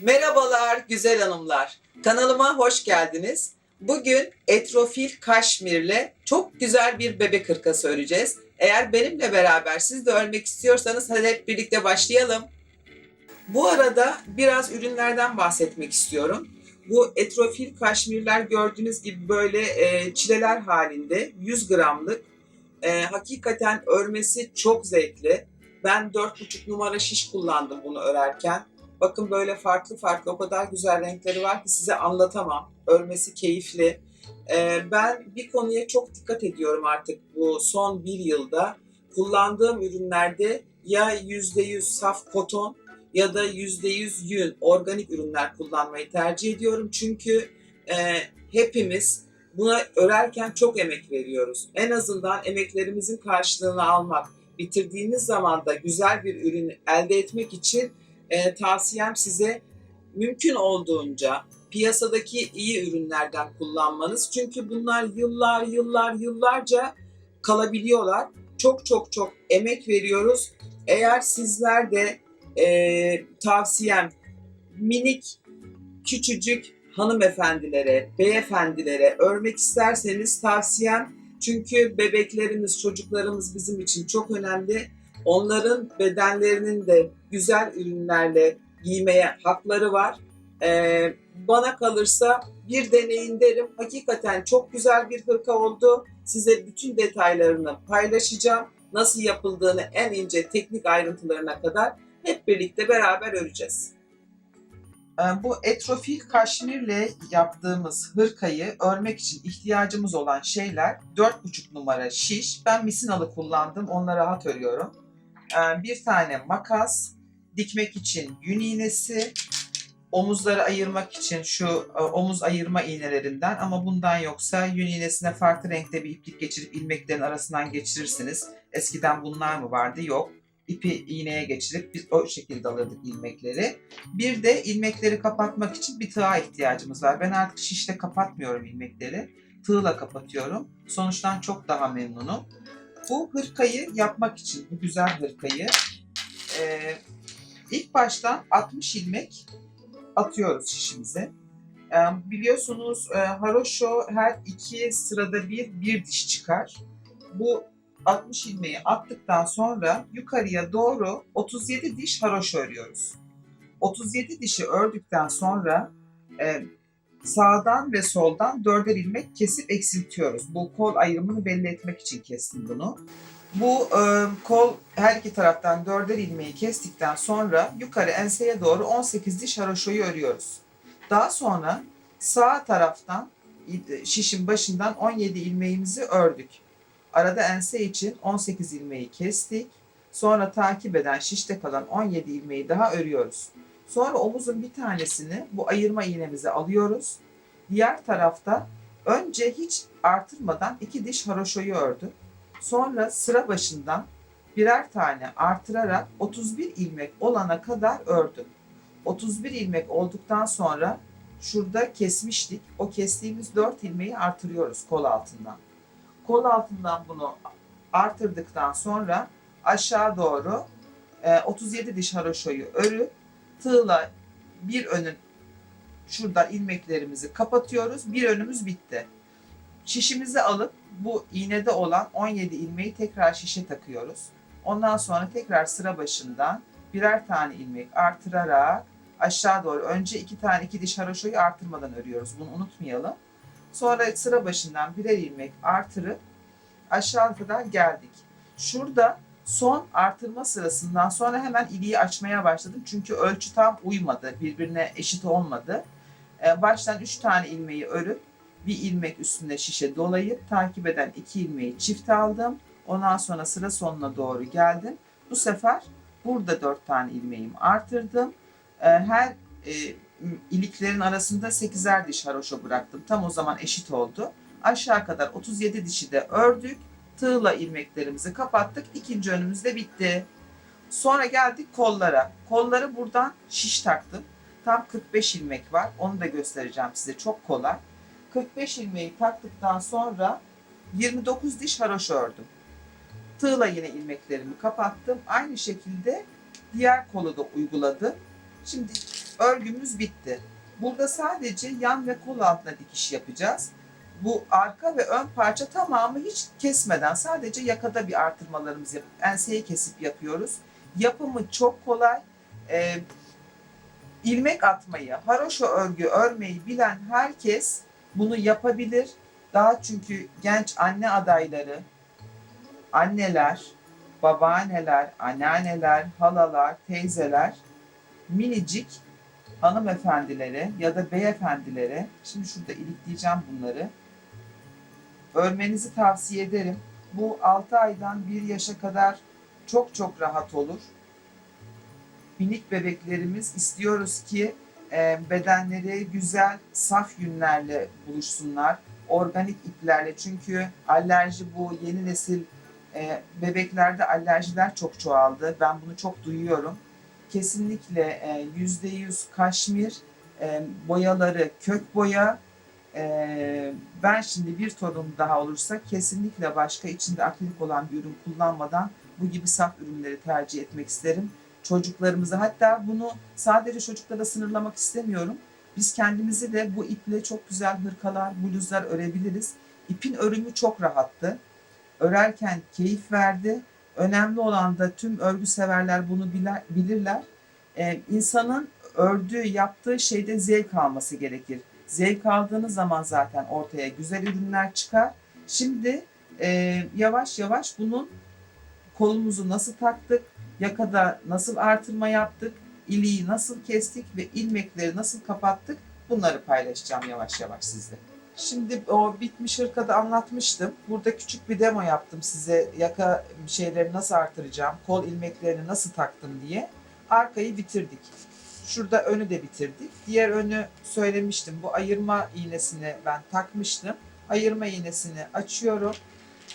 Merhabalar güzel hanımlar. Kanalıma hoş geldiniz. Bugün Etrofil Kaşmir'le çok güzel bir bebek hırkası öreceğiz. Eğer benimle beraber siz de örmek istiyorsanız hadi hep birlikte başlayalım. Bu arada biraz ürünlerden bahsetmek istiyorum. Bu etrofil kaşmirler gördüğünüz gibi böyle e, çileler halinde 100 gramlık. E, hakikaten örmesi çok zevkli. Ben 4,5 numara şiş kullandım bunu örerken. Bakın böyle farklı farklı o kadar güzel renkleri var ki size anlatamam. Örmesi keyifli. Ee, ben bir konuya çok dikkat ediyorum artık bu son bir yılda. Kullandığım ürünlerde ya %100 saf koton ya da %100 yün organik ürünler kullanmayı tercih ediyorum. Çünkü e, hepimiz buna örerken çok emek veriyoruz. En azından emeklerimizin karşılığını almak, bitirdiğiniz zaman da güzel bir ürün elde etmek için e, tavsiyem size mümkün olduğunca piyasadaki iyi ürünlerden kullanmanız. Çünkü bunlar yıllar yıllar yıllarca kalabiliyorlar. Çok çok çok emek veriyoruz. Eğer sizler de e, tavsiyem minik küçücük hanımefendilere, beyefendilere örmek isterseniz tavsiyem çünkü bebeklerimiz, çocuklarımız bizim için çok önemli. Onların bedenlerinin de güzel ürünlerle giymeye hakları var. Ee, bana kalırsa bir deneyin derim. Hakikaten çok güzel bir hırka oldu. Size bütün detaylarını paylaşacağım. Nasıl yapıldığını en ince teknik ayrıntılarına kadar hep birlikte beraber öreceğiz. Ee, Bu etrofil kaşmirle yaptığımız hırkayı örmek için ihtiyacımız olan şeyler 4,5 numara şiş. Ben misinalı kullandım. Onunla rahat örüyorum. Ee, Bir tane makas, dikmek için yün iğnesi, omuzları ayırmak için şu e, omuz ayırma iğnelerinden ama bundan yoksa yün iğnesine farklı renkte bir iplik geçirip ilmeklerin arasından geçirirsiniz. Eskiden bunlar mı vardı? Yok. İpi iğneye geçirip biz o şekilde alırdık ilmekleri. Bir de ilmekleri kapatmak için bir tığa ihtiyacımız var. Ben artık şişle kapatmıyorum ilmekleri. Tığla kapatıyorum. Sonuçtan çok daha memnunum. Bu hırkayı yapmak için, bu güzel hırkayı e, ilk baştan 60 ilmek atıyoruz şişimize. E, biliyorsunuz e, haroşo her iki sırada bir, bir diş çıkar. Bu 60 ilmeği attıktan sonra yukarıya doğru 37 diş haroşo örüyoruz. 37 dişi ördükten sonra e, sağdan ve soldan dörder ilmek kesip eksiltiyoruz. Bu kol ayrımını belli etmek için kestim bunu. Bu e, kol her iki taraftan dörder ilmeği kestikten sonra yukarı enseye doğru 18 diş haroşoyu örüyoruz. Daha sonra sağ taraftan e, şişin başından 17 ilmeğimizi ördük. Arada ense için 18 ilmeği kestik. Sonra takip eden şişte kalan 17 ilmeği daha örüyoruz. Sonra omuzun bir tanesini bu ayırma iğnemize alıyoruz. Diğer tarafta önce hiç artırmadan iki diş haroşoyu ördüm. Sonra sıra başından birer tane artırarak 31 ilmek olana kadar ördüm. 31 ilmek olduktan sonra şurada kesmiştik. O kestiğimiz 4 ilmeği artırıyoruz kol altından. Kol altından bunu artırdıktan sonra aşağı doğru e, 37 diş haroşoyu örüp tığla bir önün şuradan ilmeklerimizi kapatıyoruz. Bir önümüz bitti. Şişimizi alıp bu iğnede olan 17 ilmeği tekrar şişe takıyoruz. Ondan sonra tekrar sıra başından birer tane ilmek artırarak aşağı doğru önce iki tane iki diş haroşoyu artırmadan örüyoruz. Bunu unutmayalım. Sonra sıra başından birer ilmek artırıp aşağı kadar geldik. Şurada son artırma sırasından sonra hemen iliği açmaya başladım. Çünkü ölçü tam uymadı. Birbirine eşit olmadı. Ee, baştan 3 tane ilmeği örüp bir ilmek üstünde şişe dolayıp takip eden iki ilmeği çift aldım. Ondan sonra sıra sonuna doğru geldim. Bu sefer burada 4 tane ilmeğimi artırdım. Ee, her e, iliklerin arasında 8'er diş haroşa bıraktım. Tam o zaman eşit oldu. Aşağı kadar 37 dişi de ördük. Tığla ilmeklerimizi kapattık. İkinci önümüz de bitti. Sonra geldik kollara. Kolları buradan şiş taktım. Tam 45 ilmek var. Onu da göstereceğim size. Çok kolay. 45 ilmeği taktıktan sonra 29 diş haroşa ördüm. Tığla yine ilmeklerimi kapattım. Aynı şekilde diğer kolu da uyguladım. Şimdi örgümüz bitti. Burada sadece yan ve kol altına dikiş yapacağız. Bu arka ve ön parça tamamı hiç kesmeden sadece yakada bir artırmalarımız yapıp enseyi kesip yapıyoruz. Yapımı çok kolay. Ee, ilmek atmayı, haroşa örgü örmeyi bilen herkes bunu yapabilir. Daha çünkü genç anne adayları, anneler, babaanneler, anneanneler, halalar, teyzeler minicik hanımefendilere ya da beyefendilere, şimdi şurada ilikleyeceğim bunları, örmenizi tavsiye ederim. Bu 6 aydan 1 yaşa kadar çok çok rahat olur. Minik bebeklerimiz istiyoruz ki e, bedenleri güzel, saf yünlerle buluşsunlar. Organik iplerle çünkü alerji bu yeni nesil e, bebeklerde alerjiler çok çoğaldı. Ben bunu çok duyuyorum. Kesinlikle e, yüzde yüz kaşmir e, boyaları kök boya. E, ben şimdi bir torun daha olursa kesinlikle başka içinde akrilik olan bir ürün kullanmadan bu gibi saf ürünleri tercih etmek isterim. Çocuklarımıza hatta bunu sadece çocuklara sınırlamak istemiyorum. Biz kendimizi de bu iple çok güzel hırkalar, bluzlar örebiliriz. İpin örümü çok rahattı. Örerken keyif verdi. Önemli olan da tüm örgü severler bunu bilirler. Ee, insanın ördüğü, yaptığı şeyde zevk alması gerekir. Zevk aldığınız zaman zaten ortaya güzel ürünler çıkar. Şimdi e, yavaş yavaş bunun kolumuzu nasıl taktık, yakada nasıl artırma yaptık, iliği nasıl kestik ve ilmekleri nasıl kapattık bunları paylaşacağım yavaş yavaş sizle. Şimdi o bitmiş hırkada anlatmıştım. Burada küçük bir demo yaptım size yaka şeyleri nasıl artıracağım, kol ilmeklerini nasıl taktım diye. Arkayı bitirdik. Şurada önü de bitirdik. Diğer önü söylemiştim. Bu ayırma iğnesini ben takmıştım. Ayırma iğnesini açıyorum.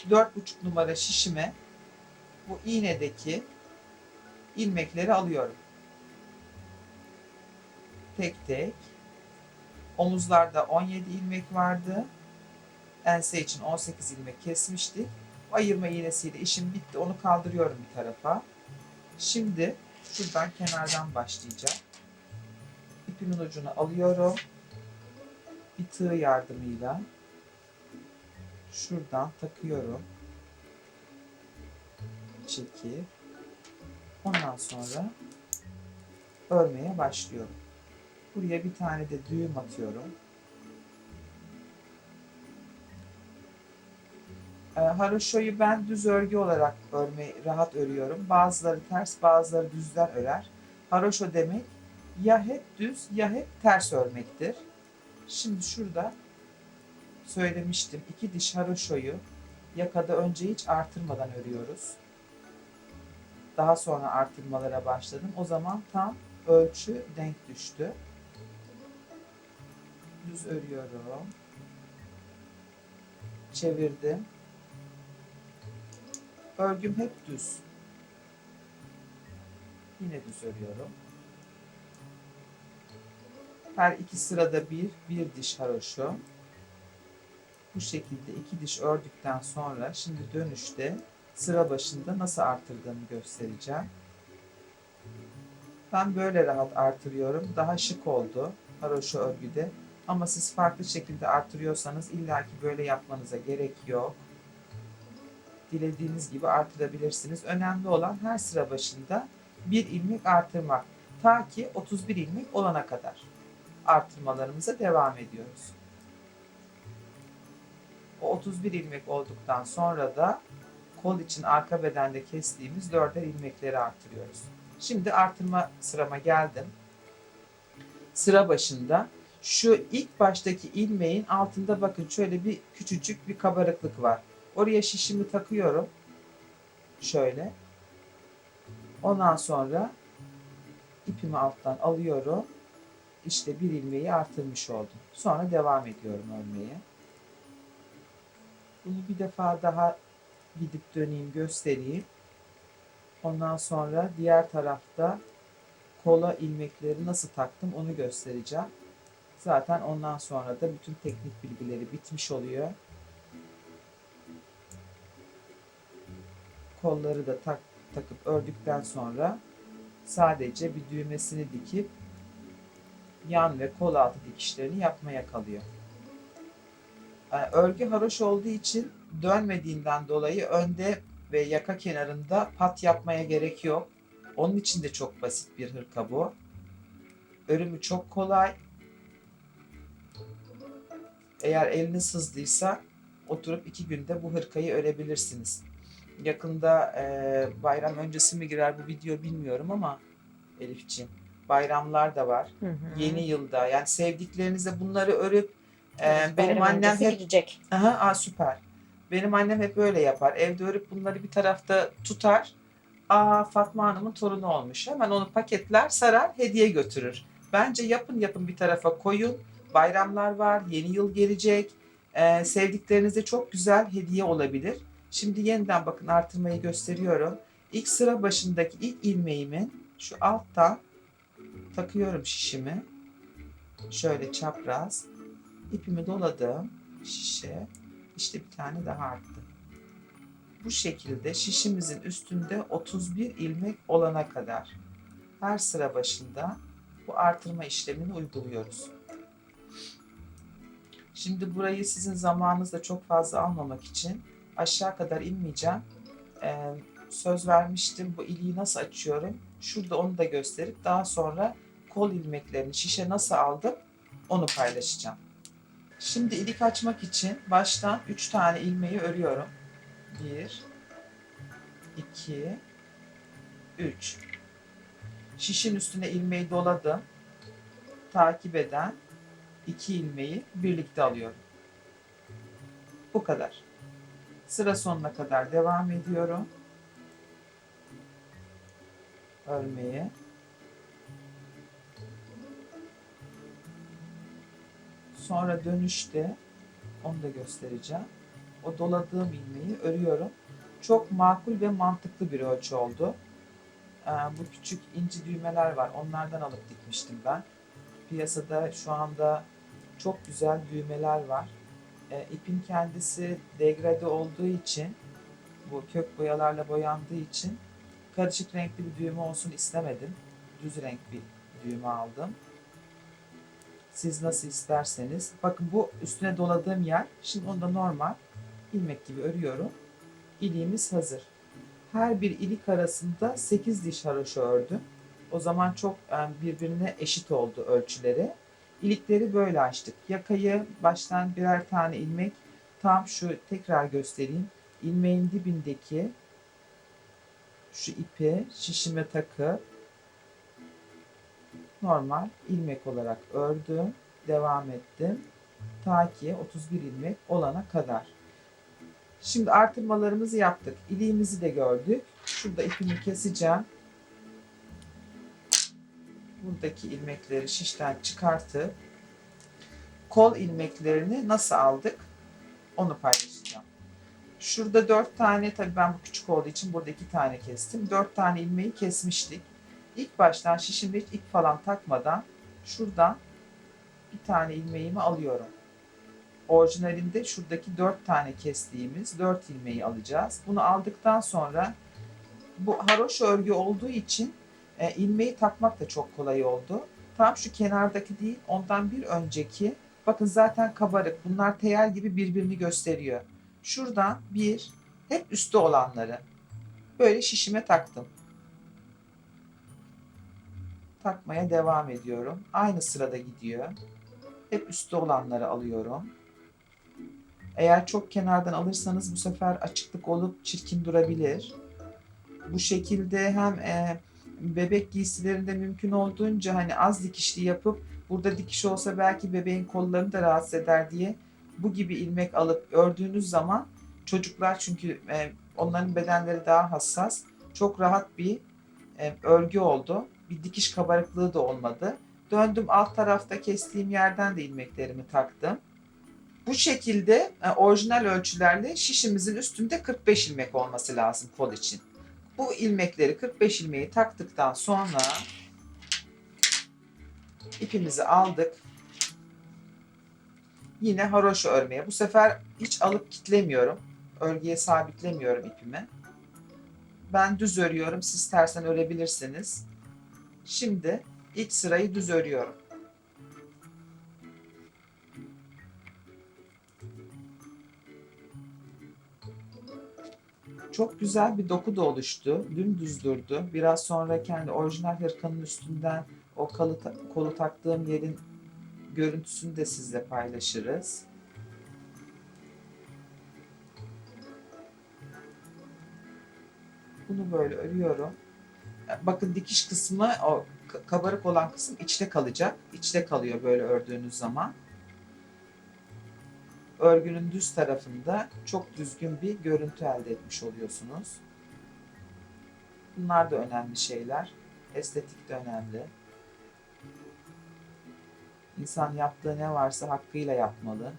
4,5 numara şişime bu iğnedeki ilmekleri alıyorum. Tek tek. Omuzlarda 17 ilmek vardı. Ense için 18 ilmek kesmiştik. Ayırma iğnesiyle işim bitti. Onu kaldırıyorum bir tarafa. Şimdi şuradan kenardan başlayacağım. İpin ucunu alıyorum. Bir tığ yardımıyla şuradan takıyorum. Çekip ondan sonra örmeye başlıyorum. Buraya bir tane de düğüm atıyorum. Ee, haroşoyu ben düz örgü olarak örmeyi rahat örüyorum. Bazıları ters, bazıları düzler örer. Haroşo demek ya hep düz ya hep ters örmektir. Şimdi şurada söylemiştim. iki diş haroşoyu yakada önce hiç artırmadan örüyoruz. Daha sonra artırmalara başladım. O zaman tam ölçü denk düştü. Düz örüyorum. Çevirdim. Örgüm hep düz. Yine düz örüyorum. Her iki sırada bir, bir diş haroşo. Bu şekilde iki diş ördükten sonra şimdi dönüşte sıra başında nasıl artırdığımı göstereceğim. Ben böyle rahat artırıyorum. Daha şık oldu haroşo örgüde. Ama siz farklı şekilde artırıyorsanız illaki böyle yapmanıza gerek yok. Dilediğiniz gibi artırabilirsiniz. Önemli olan her sıra başında bir ilmek artırmak. Ta ki 31 ilmek olana kadar artırmalarımıza devam ediyoruz. O 31 ilmek olduktan sonra da kol için arka bedende kestiğimiz dörder ilmekleri artırıyoruz. Şimdi artırma sırama geldim. Sıra başında şu ilk baştaki ilmeğin altında bakın şöyle bir küçücük bir kabarıklık var. Oraya şişimi takıyorum. Şöyle. Ondan sonra ipimi alttan alıyorum. İşte bir ilmeği artırmış oldum. Sonra devam ediyorum örmeye. Bunu bir defa daha gidip döneyim göstereyim. Ondan sonra diğer tarafta kola ilmekleri nasıl taktım onu göstereceğim. Zaten ondan sonra da bütün teknik bilgileri bitmiş oluyor. Kolları da tak, takıp ördükten sonra sadece bir düğmesini dikip yan ve kol altı dikişlerini yapmaya kalıyor. Ee, Örgü haroş olduğu için dönmediğinden dolayı önde ve yaka kenarında pat yapmaya gerek yok. Onun için de çok basit bir hırka bu. Örümü çok kolay. Eğer eliniz hızlıysa oturup iki günde bu hırkayı örebilirsiniz. Yakında e, bayram öncesi mi girer bu video bilmiyorum ama Elifciğim bayramlar da var. Hı hı. Yeni yılda yani sevdiklerinize bunları örüp e, benim annem hep gidecek. Aha, aa, süper. Benim annem hep öyle yapar. Evde örüp bunları bir tarafta tutar. Aa Fatma Hanım'ın torunu olmuş. Hemen onu paketler, sarar, hediye götürür. Bence yapın yapın bir tarafa koyun. Bayramlar var, yeni yıl gelecek. Ee, sevdiklerinize çok güzel hediye olabilir. Şimdi yeniden bakın artırmayı gösteriyorum. İlk sıra başındaki ilk ilmeğimin şu alttan takıyorum şişimi. Şöyle çapraz. İpimi doladım şişe. İşte bir tane daha arttı. Bu şekilde şişimizin üstünde 31 ilmek olana kadar her sıra başında bu artırma işlemini uyguluyoruz. Şimdi burayı sizin zamanınızda çok fazla almamak için aşağı kadar inmeyeceğim. Ee, söz vermiştim bu iliği nasıl açıyorum. Şurada onu da gösterip daha sonra kol ilmeklerini şişe nasıl aldım onu paylaşacağım. Şimdi ilik açmak için baştan 3 tane ilmeği örüyorum. 1 2 3 Şişin üstüne ilmeği doladım. Takip eden 2 ilmeği birlikte alıyorum. Bu kadar. Sıra sonuna kadar devam ediyorum. Örmeye. Sonra dönüşte onu da göstereceğim. O doladığım ilmeği örüyorum. Çok makul ve mantıklı bir ölçü oldu. Ee, bu küçük inci düğmeler var. Onlardan alıp dikmiştim ben. Piyasada şu anda çok güzel düğmeler var. Ee, ipin kendisi degrade olduğu için bu kök boyalarla boyandığı için karışık renkli bir düğme olsun istemedim. Düz renk bir düğme aldım. Siz nasıl isterseniz. Bakın bu üstüne doladığım yer. Şimdi onu da normal ilmek gibi örüyorum. İliğimiz hazır. Her bir ilik arasında 8 diş haroşa ördüm. O zaman çok e, birbirine eşit oldu ölçüleri. İlikleri böyle açtık. Yakayı baştan birer tane ilmek tam şu tekrar göstereyim. İlmeğin dibindeki şu ipi şişime takıp normal ilmek olarak ördüm. Devam ettim. Ta ki 31 ilmek olana kadar. Şimdi artırmalarımızı yaptık. İliğimizi de gördük. Şurada ipimi keseceğim. Buradaki ilmekleri şişten çıkartıp kol ilmeklerini nasıl aldık onu paylaşacağım. Şurada dört tane tabii ben bu küçük olduğu için burada iki tane kestim. Dört tane ilmeği kesmiştik. İlk baştan şişimde hiç ip falan takmadan şuradan bir tane ilmeğimi alıyorum. Orijinalinde şuradaki dört tane kestiğimiz dört ilmeği alacağız. Bunu aldıktan sonra bu haroş örgü olduğu için e, ilmeği takmak da çok kolay oldu. Tam şu kenardaki değil ondan bir önceki bakın zaten kabarık bunlar teyel gibi birbirini gösteriyor. Şuradan bir hep üstte olanları böyle şişime taktım takmaya devam ediyorum. Aynı sırada gidiyor. Hep üstte olanları alıyorum. Eğer çok kenardan alırsanız bu sefer açıklık olup çirkin durabilir. Bu şekilde hem e, bebek giysilerinde mümkün olduğunca hani az dikişli yapıp burada dikiş olsa belki bebeğin kollarını da rahatsız eder diye bu gibi ilmek alıp ördüğünüz zaman çocuklar çünkü e, onların bedenleri daha hassas çok rahat bir e, örgü oldu bir dikiş kabarıklığı da olmadı. Döndüm alt tarafta kestiğim yerden de ilmeklerimi taktım. Bu şekilde e, orijinal ölçülerle şişimizin üstünde 45 ilmek olması lazım kol için. Bu ilmekleri 45 ilmeği taktıktan sonra ipimizi aldık. Yine haroşa örmeye. Bu sefer hiç alıp kitlemiyorum. Örgüye sabitlemiyorum ipimi. Ben düz örüyorum. Siz tersen örebilirsiniz. Şimdi iç sırayı düz örüyorum. Çok güzel bir doku da oluştu. Dümdüz durdu. Biraz sonra kendi orijinal hırkanın üstünden o kalı, kolu taktığım yerin görüntüsünü de sizle paylaşırız. Bunu böyle örüyorum. Bakın dikiş kısmı o kabarık olan kısım içte kalacak. İçte kalıyor böyle ördüğünüz zaman. Örgünün düz tarafında çok düzgün bir görüntü elde etmiş oluyorsunuz. Bunlar da önemli şeyler. Estetik de önemli. İnsan yaptığı ne varsa hakkıyla yapmalı.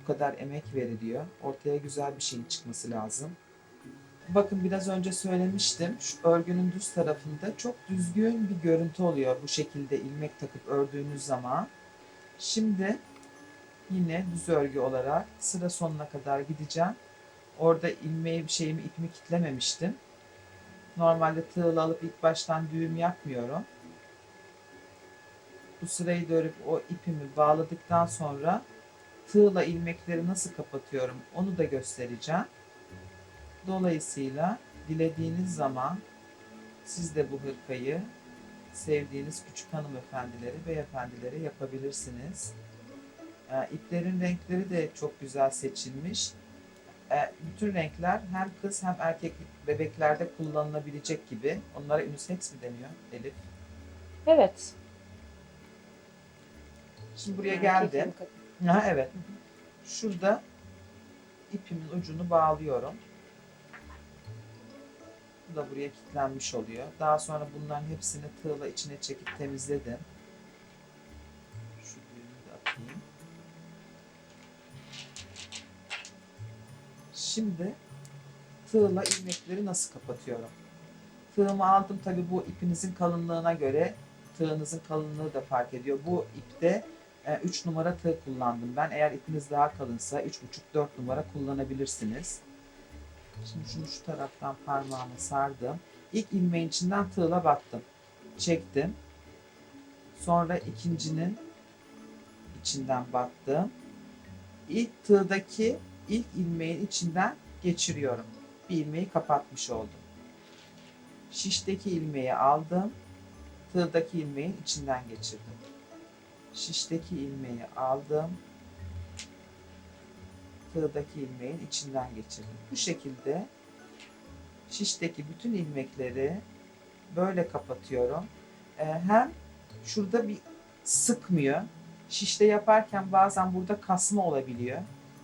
Bu kadar emek veriliyor. Ortaya güzel bir şeyin çıkması lazım. Bakın biraz önce söylemiştim. Şu örgünün düz tarafında çok düzgün bir görüntü oluyor bu şekilde ilmek takıp ördüğünüz zaman. Şimdi yine düz örgü olarak sıra sonuna kadar gideceğim. Orada ilmeği bir şeyimi ipimi kitlememiştim. Normalde tığla alıp ilk baştan düğüm yapmıyorum. Bu sırayı da örüp o ipimi bağladıktan sonra tığla ilmekleri nasıl kapatıyorum onu da göstereceğim. Dolayısıyla dilediğiniz zaman siz de bu hırkayı sevdiğiniz küçük hanımefendileri, beyefendilere yapabilirsiniz. Ee, iplerin renkleri de çok güzel seçilmiş. Ee, bütün renkler hem kız hem erkek bebeklerde kullanılabilecek gibi. Onlara unisex mi deniyor Elif? Evet. Şimdi buraya geldim. Ha, evet. Şurada ipimin ucunu bağlıyorum. Bu da buraya kilitlenmiş oluyor. Daha sonra bunların hepsini tığla içine çekip temizledim. Şu düğümü de atayım. Şimdi tığla ilmekleri nasıl kapatıyorum? Tığımı aldım tabi bu ipinizin kalınlığına göre tığınızın kalınlığı da fark ediyor. Bu ipte 3 numara tığ kullandım ben. Eğer ipiniz daha kalınsa 3,5-4 numara kullanabilirsiniz. Şimdi şunu şu taraftan parmağıma sardım. İlk ilmeğin içinden tığla battım. Çektim. Sonra ikincinin içinden battım. İlk tığdaki ilk ilmeğin içinden geçiriyorum. Bir ilmeği kapatmış oldum. Şişteki ilmeği aldım. Tığdaki ilmeğin içinden geçirdim şişteki ilmeği aldım. Tığdaki ilmeğin içinden geçirdim. Bu şekilde şişteki bütün ilmekleri böyle kapatıyorum. Ee, hem şurada bir sıkmıyor. Şişte yaparken bazen burada kasma olabiliyor.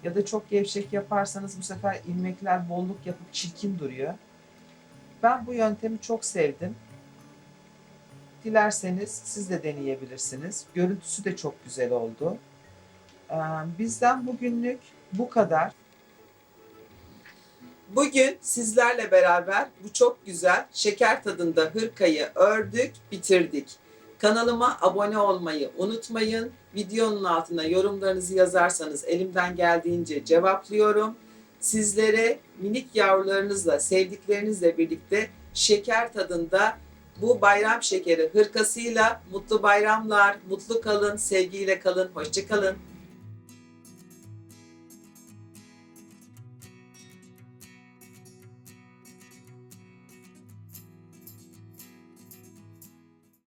Ya da çok gevşek yaparsanız bu sefer ilmekler bolluk yapıp çirkin duruyor. Ben bu yöntemi çok sevdim. Dilerseniz siz de deneyebilirsiniz. Görüntüsü de çok güzel oldu. Ee, Bizden bugünlük bu kadar. Bugün sizlerle beraber bu çok güzel şeker tadında hırkayı ördük, bitirdik. Kanalıma abone olmayı unutmayın. Videonun altına yorumlarınızı yazarsanız elimden geldiğince cevaplıyorum. Sizlere minik yavrularınızla, sevdiklerinizle birlikte şeker tadında bu bayram şekeri hırkasıyla mutlu bayramlar, mutlu kalın, sevgiyle kalın, hoşça kalın.